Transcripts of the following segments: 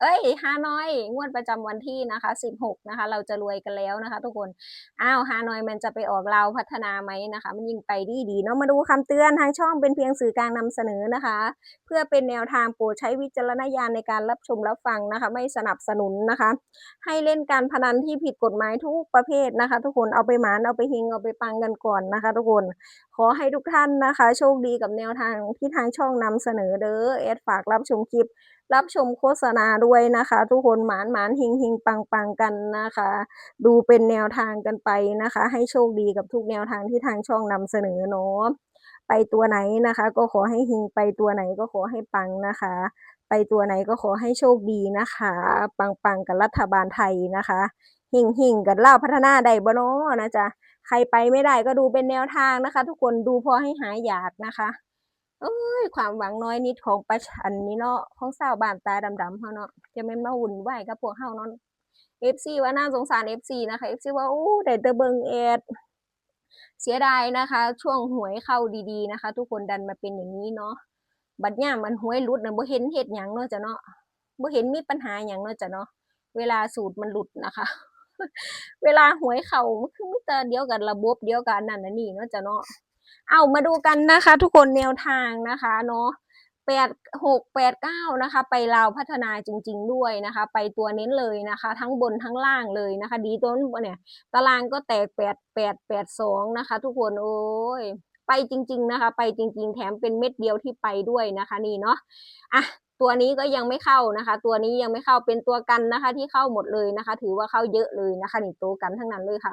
เอ้ยฮานอย งวดประจำวันที่นะคะ16นะคะ เราจะรวยกันแล้วนะคะ ทุกคน อ้าวฮานอยมันจะไปออกเราพัฒนาไหมนะคะ มันยิ่งไปดีดีเนาะมาดูคำเตือนทางช่องเป็นเพียงสื่อกลางนำเสนอนะคะ เพื่อเป็นแนวทางโปรดใช้วิจารณญาณในการรับชมรับฟังนะคะ ไม่สนับสนุนนะคะ ให้เล่นการพนันที่ผิดกฎหมายทุกประเภทนะคะ ทุกคนเอาไปหมานเอาไปเฮงเอาไปปังกันก่อนนะคะ ทุกคน ขอให้ทุกท่านนะคะ โชคดีกับแนวทางที่ทางช่องนำเสนอเด้อแอดฝากรับชมคลิป รับชมโฆษณาด้วยนะคะ ทุกคนหมานหมานเฮงเฮงปังปังกันนะคะ ดูเป็นแนวทางกันไปนะคะ ให้โชคดีกับทุกแนวทางที่ทางช่องนำเสนอเนาะไปตัวไหนนะคะ ก็ขอให้เฮงไปตัวไหนก็ขอให้ปังนะคะ ไปตัวไหนก็ขอให้โชคดีนะคะ ปังๆกับรัฐบาลไทยนะคะ หิ่งหิ่งกับล่าพัฒนาได้บ่เนาะนะจ๊ะใครไปไม่ได้ก็ดูเป็นแนวทางนะคะ ทุกคนดูพอให้หายอยากนะคะเอ้ยความหวังน้อยนิดของประชันนี้เนาะของสาวบ้านตาดำๆเฮาเนาะจะแม่มาวุ่นวายกับพวกเฮาเนาะ FC ว่าน่าสงสาร FC นะคะ FC ว่าโอ้แต่เบิงแอดเสียดายนะคะ ช่วงหวยเข้าดีๆนะคะ ทุกคนดันมาเป็นอย่างนี้เนาะบัดย่ามันหวยหลุดนะบ่เห็นเฮ็ดหยังเนาะจ้ะเนาะบ่เห็นมีปัญหาหยังเนาะจ้ะเนาะเวลาสูตรมันหลุดนะคะ เวลาหวยเขามันคือมีแต่เดียวกันระบบเดียวกันนั่นนะนี่เนาะจ้ะเนาะเอามาดูกันนะคะ ทุกคนแนวทางนะคะเนาะแปดหกแปดเก้านะคะ ไปลาวพัฒนาจริง ๆ ด้วยนะคะ ไปตัวเน้นเลยนะคะ ทั้งบนทั้งล่างเลยนะคะ ดีต้นเนี่ยตารางก็แตกแปดแปดแปดสองนะคะ ทุกคนโอ้ยไปจริง ๆ นะคะ ไปจริง ๆ แถมเป็นเม็ดเดียวที่ไปด้วยนะคะ นี่เนาะอะ ตัวนี้ก็ยังไม่เข้านะคะ ตัวนี้ยังไม่เข้าเป็นตัวกันนะคะ ที่เข้าหมดเลยนะคะ ถือว่าเข้าเยอะเลยนะคะนี่ตัวกันทั้งนั้นเลยค่ะ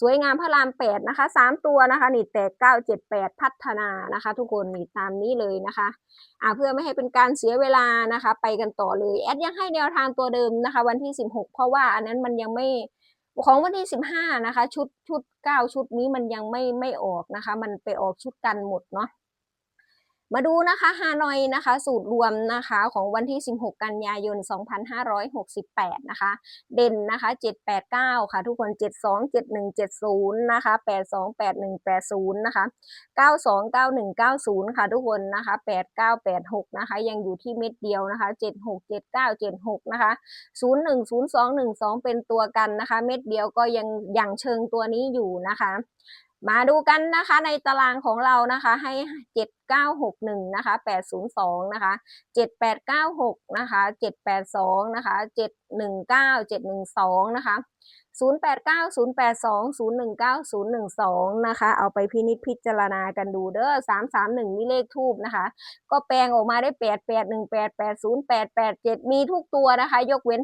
สวยงามพระรามแปดนะคะสามตัวนะคะนี่แตกเก้าเจ็ดแปดพัฒนานะคะ ทุกคนนี่ตามนี้เลยนะคะอ่าเพื่อไม่ให้เป็นการเสียเวลานะคะ ไปกันต่อเลยแอดยังให้แนวทางตัวเดิมนะคะ วันที่16เพราะว่าอันนั้นมันยังไม่ของวันที่15นะคะ ชุดชุด9ชุดนี้มันยังไม่ไม่ออกนะคะ มันไปออกชุดกันหมดเนาะ มาดูนะคะฮานอยนะคะ สูตรรวมนะคะของวันที่ 16 กันยายน 2568 นะคะ เด่นนะคะ 789 ค่ะ ทุกคน 72 71 70 นะคะ 82 81 80 นะคะ 92 91 90 ค่ะ ทุกคนนะคะ 89 86 นะคะ ยังอยู่ที่เม็ดเดียวนะคะ 76 79 76 นะคะ 01 02 12 เป็นตัวกันนะคะ เม็ดเดียวก็ยังยังเชิงตัวนี้อยู่นะคะ มาดูกันนะคะในตารางของเรานะคะให้ 7961นะคะ802นะคะ7896นะคะ782นะคะ719 712นะคะ089 082 019 012นะคะเอาไปพินิจพิจารณากันดูเด้อ331นี่เลขทูบนะคะ ก็แปลงออกมาได้ 8818 80 887 มีทุกตัวนะคะ ยกเว้น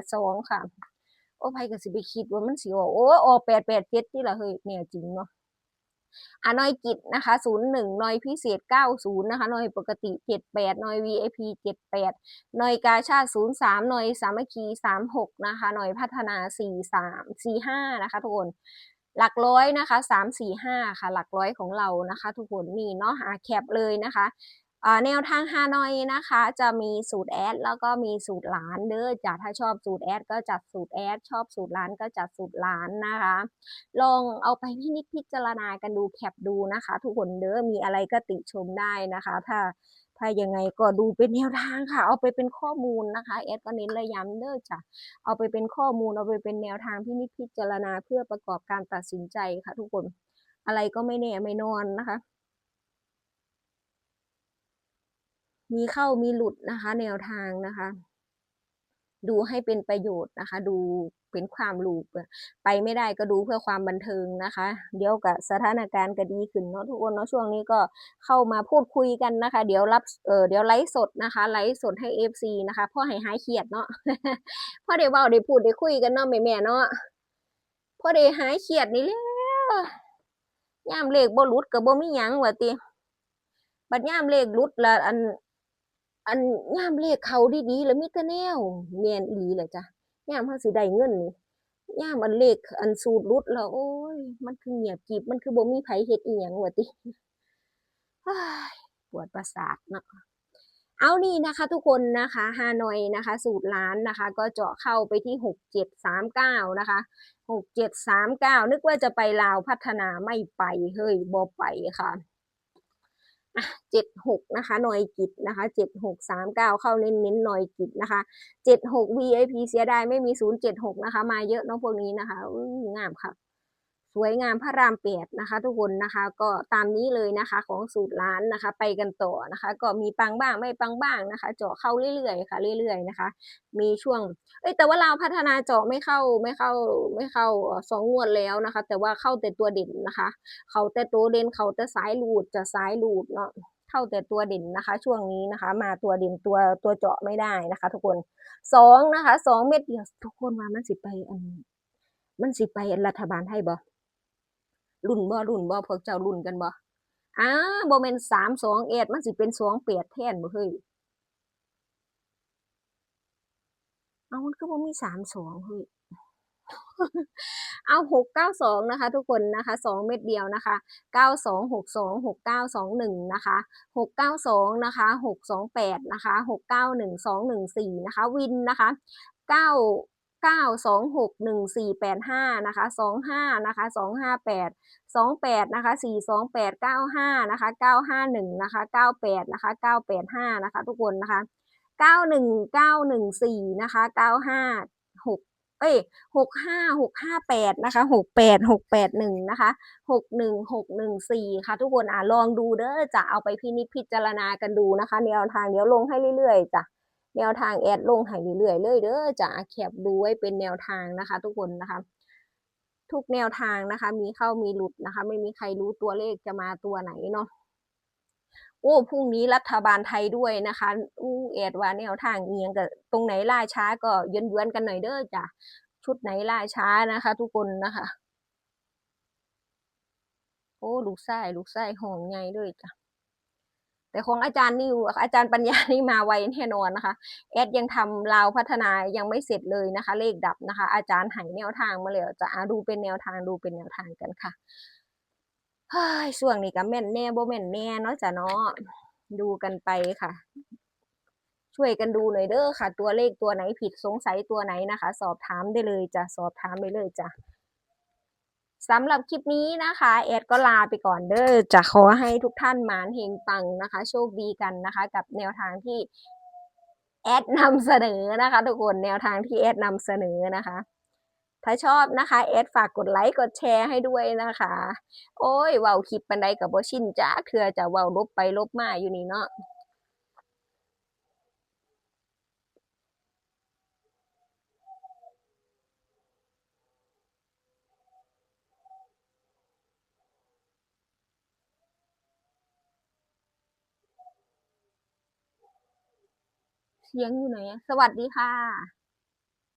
882 ค่ะ อ้ไผก็สิไปคิดว่ามันสิออกโอ้ออก887ที่ละเฮ้ยเนี่ยจริงเนาะอะนอยกิจนะคะ01นย์หนึ่งนอยพิเศษ90นย์นะคะนอยปกติ78นอย VIP 78นอยกาชาติ03นอยสามัคคี36นะคะนอยพัฒนา43 45นะคะทุกคนหลักร้อยนะคะ3 4 5ค่ะ หลักร้อยของเรานะคะ ทุกคนนี่เนาะอะแคปเลยนะคะ แนวทางฮานอยนะคะ จะมีสูตรแอดแล้วก็มีสูตรหลานเด้อจ้ะถ้าชอบสูตรแอดก็จัดสูตรแอดชอบสูตรหลานก็จัดสูตรหลานนะคะ ลองเอาไปพินิจพิจารณากันดูแคปดูนะคะ ทุกคนเด้อมีอะไรก็ติชมได้นะคะ ถ้าถ้ายังไงก็ดูเป็นแนวทางค่ะ เอาไปเป็นข้อมูลนะคะแอดก็เน้นระย้ำเด้อจ้ะเอาไปเป็นข้อมูลเอาไปเป็นแนวทางพินิจพิจารณาเพื่อประกอบการตัดสินใจค่ะ ทุกคนอะไรก็ไม่แน่ไม่นอนนะคะ มีเข้ามีหลุดนะคะ แนวทางนะคะ ดูให้เป็นประโยชน์นะคะ ดูเป็นความรู้ไปไม่ได้ก็ดูเพื่อความบันเทิงนะคะ เดี๋ยวกับสถานการณ์ก็ดีขึ้นเนาะทุกคนเนาะช่วงนี้ก็เข้ามาพูดคุยกันนะคะ เดี๋ยวรับเออเดี๋ยวไลฟ์สดนะคะ ไลฟ์สดให้ FC นะคะพ่อให้หายเครียดเนาะพ่อได้เว้าได้พูดได้คุยกันเนาะแม่ๆเนาะพ่อได้หายเครียดนี่แล้วยามเลขบ่หลุดก็บ่มีหยังว่าติบัดยามเลขหลุดละอัน อันย่ามเลขเขาดีๆแล้วมีแต่แนวแม่นอีหลีแหละจ้ะย่ามเฮาสิได้เงินนี่ยามอันเลขอันสูตรหลุดแล้วโอ้ย มันคือเงียบกริบมันคือบ่มีไผเฮ็ดอีหยังว่าติปวดประสาทเนาะเอานี่นะคะ ทุกคนนะคะฮานอยนะคะ สูตรล้านนะคะ ก็เจาะเข้าไปที่หกเจ็ดสามเก้านะคะหกเจ็ดสามเก้านึกว่าจะไปลาวพัฒนาไม่ไปเฮ้ยบอไปค่ะ เจ็ดหกนะคะหน่อยกิจนะคะเจ็ดหกสามเก้าเข้าเน้นเน้นหน่อยกิจนะคะเจ็ดหก VIP เสียดายไม่มีศูนย์เจ็ดหกนะคะ มาเยอะน้องพวกนี้นะคะงามค่ะ สวยงามพระรามแปดนะคะ ทุกคนนะคะ ก็ตามนี้เลยนะคะของสูตรร้านนะคะ ไปกันต่อนะคะ ก็มีปังบ้างไม่ปังบ้างนะคะ เจาะเข้าเรื่อยๆค่ะเรื่อยๆนะคะ มีช่วง เอ้ยแต่ว่าเราพัฒนาเจาะไม่เข้าไม่เข้าไม่เข้าสองงวดแล้วนะคะ แต่ว่าเข้าแต่ตัวเด่นนะคะ เขาแต่ตัวเด่นเขาแต่สายลูดจะสายลูดเนาะเข้าแต่ตัวเด่นนะคะ ช่วงนี้นะคะ มาตัวเด่นตัวตัวเจาะไม่ได้นะคะ ทุกคนสองนะคะสองเม็ดเดียวทุกคนว่ามันสิไปอันมันสิไปรัฐบาลไทยบ่ รุ่นบ่รุ่นบ่พวกเจ้ารุ่นกันบ่อ้าบ่แม่นสามสองเอ็ดมันสิเป็นสองแปดแทนบ่เฮ้ยเอามันคือบ่มีสามสองเฮ้ยเอาหกเก้าสองนะคะทุกคนนะคะสองเม็ดเดียวนะคะเก้าสองหกสองหกเก้าสองหนึ่งนะคะหกเก้าสองนะคะหกสองแปดนะคะหกเก้าหนึ่งสองหนึ่งสี่นะคะวินนะคะเก้า เก้าสองหกหนึ่งสี่แปดห้านะคะสองห้านะคะสองห้าแปดสองแปดนะคะสี่สองแปดเก้าห้านะคะเก้าห้าหนึ่งนะคะเก้าแปดนะคะเก้าแปดห้านะคะทุกคนนะคะเก้าหนึ่งเก้าหนึ่งสี่นะคะเก้าห้าหกเอ้ยหกห้าหกห้าแปดนะคะหกแปดหกแปดหนึ่งนะคะหกหนึ่งหกหนึ่งสี่ค่ะทุกคนอะลองดูเด้อจะเอาไปพินิจพิจารณากันดูนะคะแนวทางเดี๋ยวลงให้เรื่อยๆจ้ะ แนวทางแอดลงให้เรื่อยๆเลยเด้อจะแคปดูไว้เป็นแนวทางนะคะ ทุกคนนะคะ ทุกแนวทางนะคะ มีเข้ามีหลุดนะคะ ไม่มีใครรู้ตัวเลขจะมาตัวไหนเนาะโอ้พรุ่งนี้รัฐบาลไทยด้วยนะคะอู้แอดว่าแนวทางเอียงกับตรงไหนล่าช้าก็ย้อนๆกันหน่อยเด้อจ้ะชุดไหนล่าช้านะคะ ทุกคนนะคะ โอ้ลูกไส้ลูกไส้หอมใหญ่ด้วยจ้ะ แต่ของอาจารย์นี่อาจารย์ปัญญานี่มาไวแน่นอนนะคะแอดยังทำราวพัฒนายังไม่เสร็จเลยนะคะ เลขดับนะคะ อาจารย์ให้แนวทางมาแล้วจะดูเป็นแนวทางดูเป็นแนวทางกันค่ะเฮ้ยช่วงนี้ก็แม่นแน่บ่แม่นแน่เนาะจ้ะเนาะดูกันไปค่ะ ช่วยกันดูหน่อยเด้อค่ะ ตัวเลขตัวไหนผิดสงสัยตัวไหนนะคะ สอบถามได้เลยจ้ะสอบถามได้เลยจ้ะ สำหรับคลิปนี้นะคะ แอดก็ลาไปก่อนเด้อจะขอให้ทุกท่านหมานเฮงปังนะคะ โชคดีกันนะคะ กับแนวทางที่แอดนำเสนอนะคะ ทุกคนแนวทางที่แอดนำเสนอนะคะ ถ้าชอบนะคะแอดฝากกดไลค์กดแชร์ให้ด้วยนะคะ โอ้ยเว้าคลิปปันใดกับบชินจ้าเถื่อจะเว้าลบไปลบมาอยู่นี่เนาะ สียงอยู่ไหน สวัสดีค่ะ